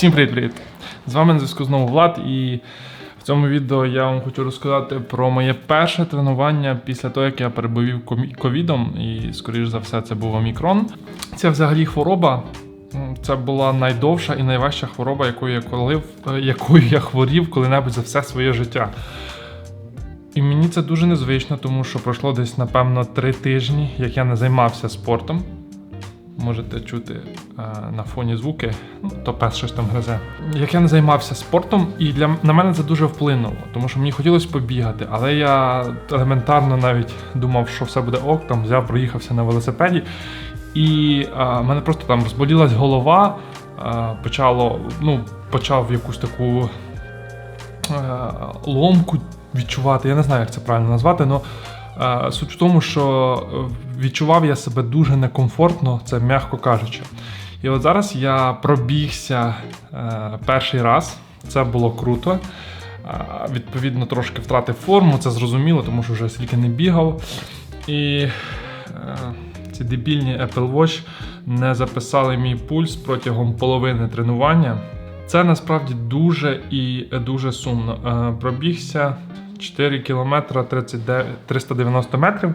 Всім привіт-привіт! З вами на зв'язку знову Влад, і в цьому відео я вам хочу розказати про моє перше тренування після того, як я перебувів ковідом, і, скоріш за все, це був омікрон. Це взагалі хвороба. Це була найдовша і найважча хвороба, якою я колив, е, якою я хворів коли-небудь за все своє життя. І мені це дуже незвично, тому що пройшло десь, напевно, три тижні, як я не займався спортом. Можете чути е, на фоні звуки, ну, то пес щось там гризе. Як я не займався спортом, і для на мене це дуже вплинуло, тому що мені хотілося побігати, але я елементарно навіть думав, що все буде ок, там взяв, проїхався на велосипеді, і е, в мене просто там розболілась голова, е, почало, ну, почав якусь таку е, ломку відчувати. Я не знаю, як це правильно назвати, але е, суть в тому, що е, відчував я себе дуже некомфортно, це м'яко кажучи. І от зараз я пробігся е, перший раз, це було круто. Е, відповідно, трошки втратив форму, це зрозуміло, тому що вже стільки не бігав. І е, ці дебільні Apple Watch не записали мій пульс протягом половини тренування. Це насправді дуже і дуже сумно. Е, Пробігся 4 км 39, 390 метрів.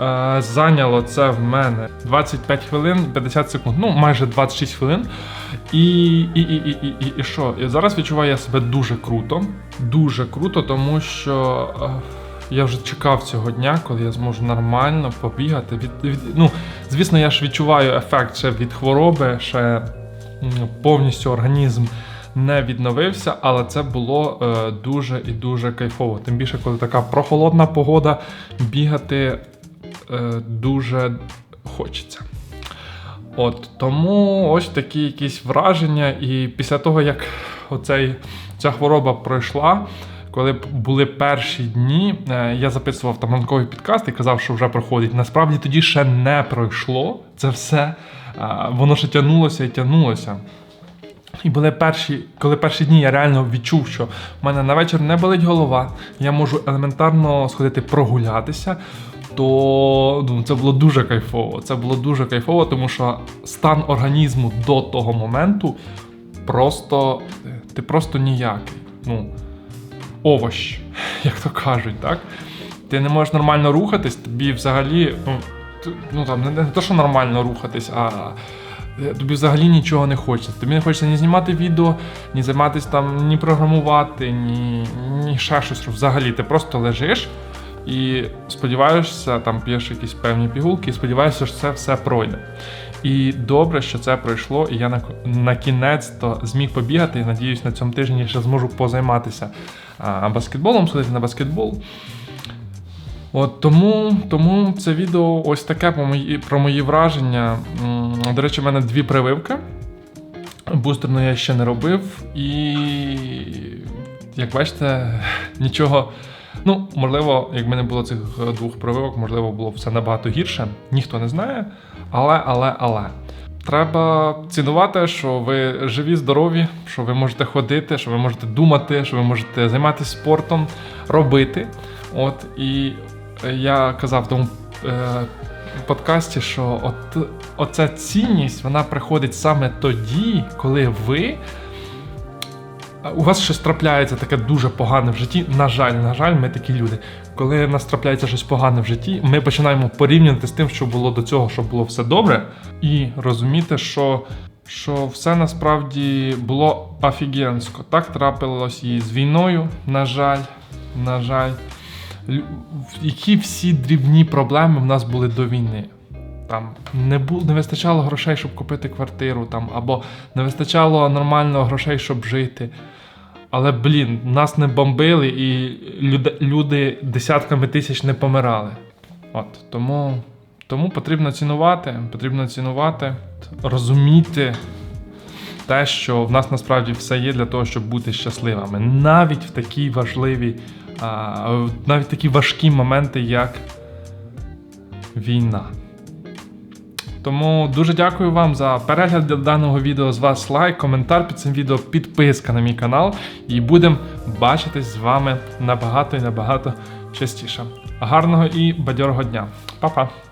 Е, Зайняло це в мене 25 хвилин 50 секунд, ну майже 26 хвилин. І, і, і, і, і, і, і що? І зараз відчуваю я себе дуже круто. Дуже круто, тому що е, я вже чекав цього дня, коли я зможу нормально побігати. Від, від, ну, звісно, я ж відчуваю ефект ще від хвороби, ще повністю організм не відновився, але це було е, дуже і дуже кайфово. Тим більше, коли така прохолодна погода, бігати е, дуже хочеться. От тому ось такі якісь враження. І після того, як оцей, ця хвороба пройшла, коли були перші дні, е, я записував там ранковий підкаст і казав, що вже проходить. Насправді тоді ще не пройшло це все. Воно ще тягнулося і тягнулося. І були перші, коли перші дні я реально відчув, що в мене на вечір не болить голова, я можу елементарно сходити прогулятися, то ну, це було дуже кайфово. Це було дуже кайфово, тому що стан організму до того моменту просто ти просто ніякий. Ну, овощ, як то кажуть, так? Ти не можеш нормально рухатись, тобі взагалі, ну, ну там не, не то, що нормально рухатись, а тобі взагалі нічого не хочеться. Тобі не хочеться ні знімати відео, ні займатися там, ні програмувати, ні, ні ще щось. Взагалі, ти просто лежиш і сподіваєшся, там п'єш якісь певні пігулки, і сподіваєшся, що це все пройде. І добре, що це пройшло, і я на, на кінець то зміг побігати. І надіюсь, на цьому тижні ще зможу позайматися а, баскетболом, сходити на баскетбол. От тому, тому це відео ось таке про мої, про мої враження. М, До речі, в мене дві прививки. Бустерну я ще не робив, і як бачите, нічого. Ну, можливо, якби не було цих е, двох прививок, можливо, було все набагато гірше. Ніхто не знає. Але, але, але. Треба цінувати, що ви живі, здорові, що ви можете ходити, що ви можете думати, що ви можете займатися спортом, робити. От і я казав тому е, подкасті, що от, оця цінність вона приходить саме тоді, коли ви. У вас щось трапляється таке дуже погане в житті. На жаль, на жаль, ми такі люди. Коли в нас трапляється щось погане в житті, ми починаємо порівнювати з тим, що було до цього, що було все добре, і розуміти, що, що все насправді було офігенсько. Так трапилось і з війною, на жаль, на жаль. Які всі дрібні проблеми в нас були до війни. Там не бу, не вистачало грошей, щоб купити квартиру, там, або не вистачало нормально грошей, щоб жити. Але, блін, нас не бомбили і люди, люди десятками тисяч не помирали. От, тому, тому потрібно цінувати, потрібно цінувати, розуміти те, що в нас насправді все є для того, щоб бути щасливими. Навіть в такі важливі, а, навіть такі важкі моменти, як війна. Тому дуже дякую вам за перегляд даного відео. З вас лайк, коментар під цим відео, підписка на мій канал. І будемо бачитись з вами набагато і набагато частіше. Гарного і бадьорого дня. Па-па!